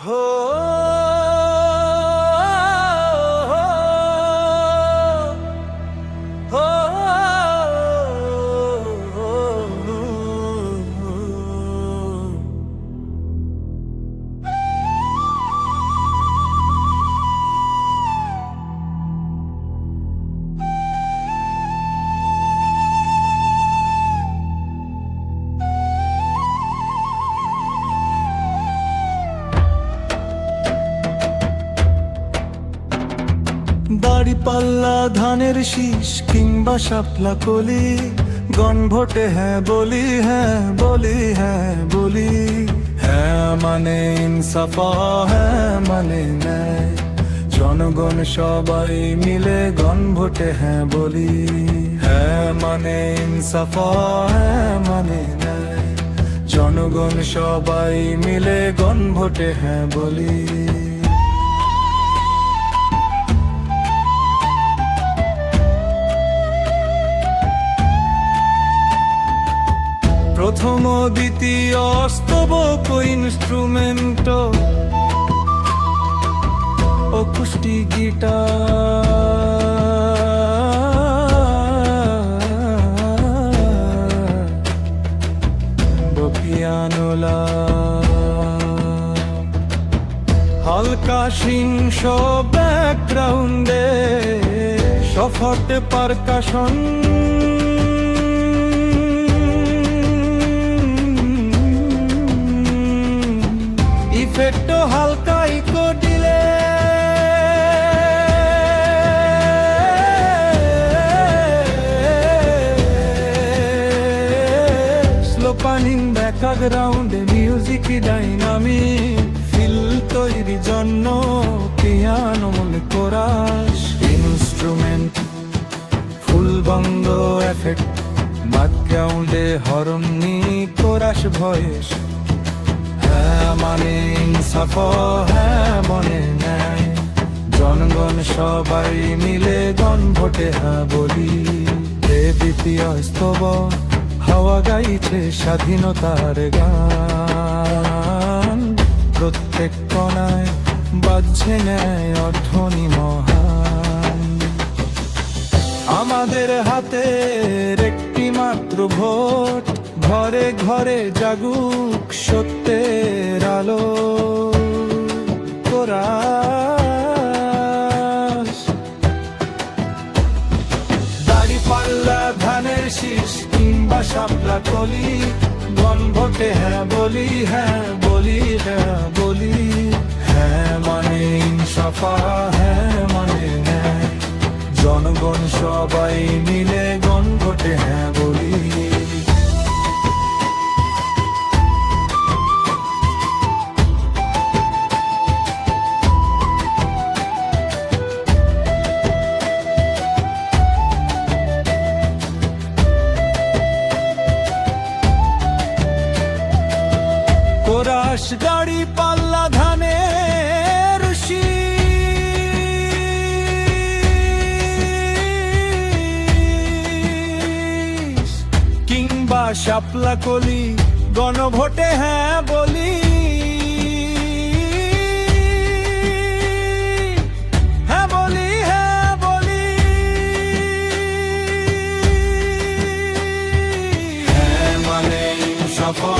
Oh. দাড়ি পাল্লা, ধানের শীষ কিংবা শাপলা কলি। গণ ভোটে হ্যাঁ বলি হ্যাঁ বলি হ্যাঁ বলি। হ্যাঁ মানে ইনসাফা হ্যাঁ মানে ন্যায়। জনগণ সবাই মিলে গণ ভোটে হ্যাঁ বলি। হ্যাঁ মানে ইনসাফা হ্যাঁ মানে ন্যায়। জনগণ সবাই মিলে গণ ভোটে হ্যাঁ বলি। প্রথম দ্বিতীয় স্তবক ইনস্ট্রুমেন্ট ও। গিটার। বপিয়ানোলা হালকা সিংস ব্যাকগ্রাউন্ডে সফট পারকাশন। ইফেক্ট হালকা স্লো পানিং ব্যাকগ্রাউন্ডে মিউজিক ডাইনামিক ফিল তৈরি জন্য পিয়ানো মনে কোরাস। ইনস্ট্রুমেন্ট ফুল বঙ্গ এফেক্ট ব্যাকগ্রাউন্ডে হরমনি কোরাস ভয়েস। মানে ইনসাফ হ্যাঁ মনে নেয় জনগণ সবাই মিলে গণ ভোটে হ্যাঁ বলি। এ দ্বিতীয় স্তব, হাওয়া গাইছে স্বাধীনতার গান। প্রত্যেক কণায় বাজছে নেয় অর্থনি মহান। আমাদের হাতের একটি মাত্র ভোট, ঘরে ঘরে জাগুক সত্যের শীষ কিংবা শাপলা কলি গণ ভোটে হ্যাঁ বলি হ্যাঁ বলি হ্যাঁ বলি। হ্যাঁ মানে ইনসাফা হ্যাঁ মানে জনগণ সবাই মিলে গণ ভোটে হ্যাঁ চাষ গাড়ি পাল্লা ধানের কিংবা শাপলা কলি গণভোটে হ্যাঁ বলি Oh.